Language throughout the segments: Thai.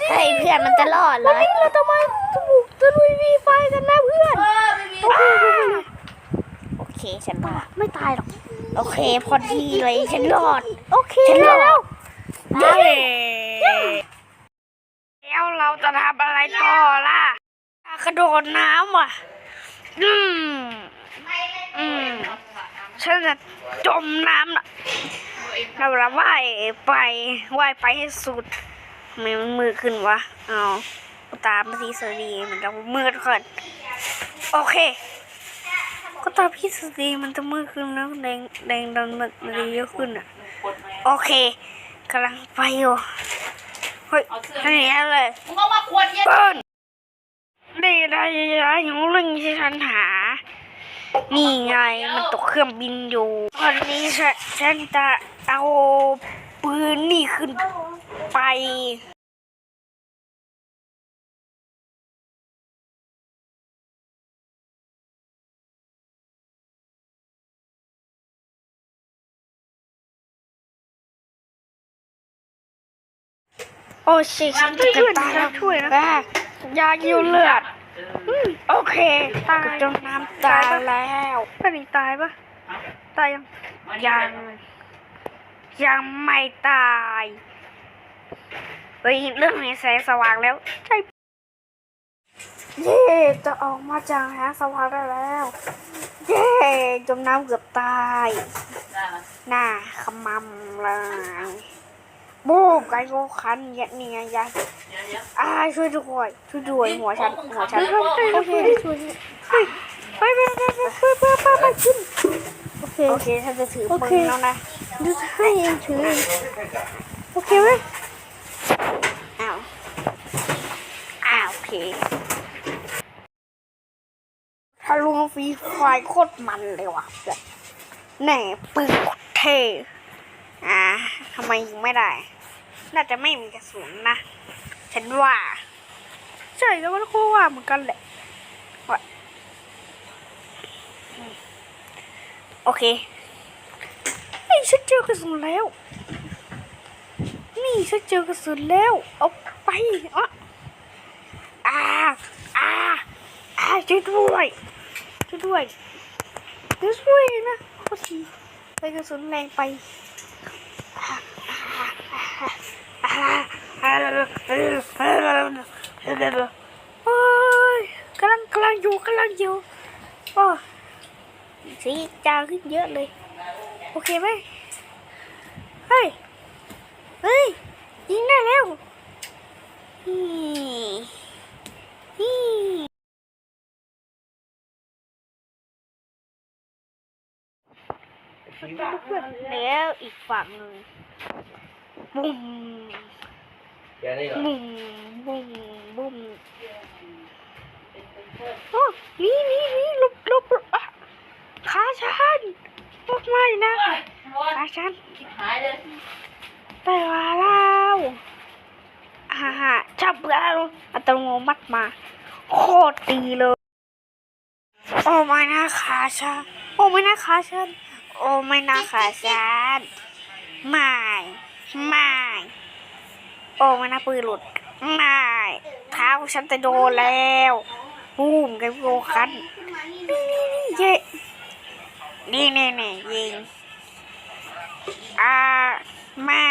ดิเฮ้ยเพื่อนมันจะรอดเหรวันอนี้เราจะมาจมูกตะลุยมีไฟกันนะเพื่อนโอเคเพื่อนโอเคฉันรอดไม่ตายหรอก โอเค พอดีเลยฉันรอด โอเคฉันรอด แล้วเย้แล้วเราจะทำอะไรต่อล่ะกระโดดน้ำว่ะ อืม อืม ฉันจะจมน้ำน่ะเราละว่ายไปว่ายไปให้สุดทำไมมันมืดขึ้นวะ เอาตามพี่สดีมันจะมืดขึ้นโอเค ก็ตามพี่สดีมันจะมืดขึ้นแล้วแดงแดงดันมันมันจะเยอะขึ้นอะ โอเคกำลังไปอยู่ เฮ้ยนี่เลยมึงเอามาขวดเย็นเปิ้ลนี่ได้ยังเรื่องที่ฉันหา นี่ไงมันตกเครื่องบินอยู่ตอนนี้ฉันฉันจะเอาปืนนี่ขึ้น ไปโอ้ชิฉันจะเกันตายแล้วช่วยนะยายิวเลือดโอเคตายจมน้ำตายแล้วเป็นตายปะตายยังยังยังไม่ตาย เฮ้ยเรื่องนี้แสงสว่างแล้ว ใช่เย่จะออกมาจากแสงสว่างได้แล้ว เย่จมน้ำเกือบตายหน้าขมำเลยบูมไก่โกคันยัดเนี่ยยัดอ่าช่วยด้วยช่วยด้วยหัวฉันหัวฉันโอเคช่วยไปไปไปไปไปไปไปขึ้นโอเคโอเคฉันจะถือปืนแล้วนะดูให้เองถือโอเคไหม เคถ้าลุงฟรีไฟโคตรมันเลยว่ะแบบแหน่ปืนเทอ่าทำไมยิงไม่ได้ น่าจะไม่มีกระสุนนะ ฉันว่า ใช่แล้วมันก็ว่าเหมือนกันแหละว่าอืมโอเคเฮ้ฉันเจอกระสุนแล้ว นี่ฉันเจอกระสุนแล้ว เอาไปอะอ่าอ่าอ่า ช่วยด้วยช่วยด้วยช่วยด้วยนะโอ้ทีไปกระสุนแรงไปโอ้ยกำลังกำลังอยู่กำลังอยู่โอ้สีจางขึ้นเยอะเลย โอเคไหมเฮ้ย เฮ้ย ยิงได้แล้วฮีฮี แล้วอีกฝั่งหนึ่งบุ้มแกนี่เหรอบุ้มบุ้มบุ้มโอ้นี่นี่นี่ลบลบลบขาฉันพวกไม่นะขาฉันหายเลยได้มาแล้วอ่าฮะจับแล้วอัตโนมัติมา โคตรดีเลย โอ้ไม่นะขาฉันโอ้ไม่นะขาฉัน โอ้ไม่นะขาฉันไม่ไม่โอ้ไม่นะปืนหลุดไม่เท้าฉันจะโดนแล้วบูมกันโกคันนี่นี่นี่เย่นี่นี่นี่ยิงอ่าไม่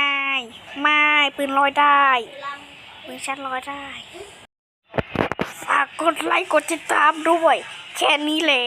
ไม่ปืนลอยได้ปืนฉันลอยได้ฝากกดไลค์กดติดตามด้วย แค่นี้แหละ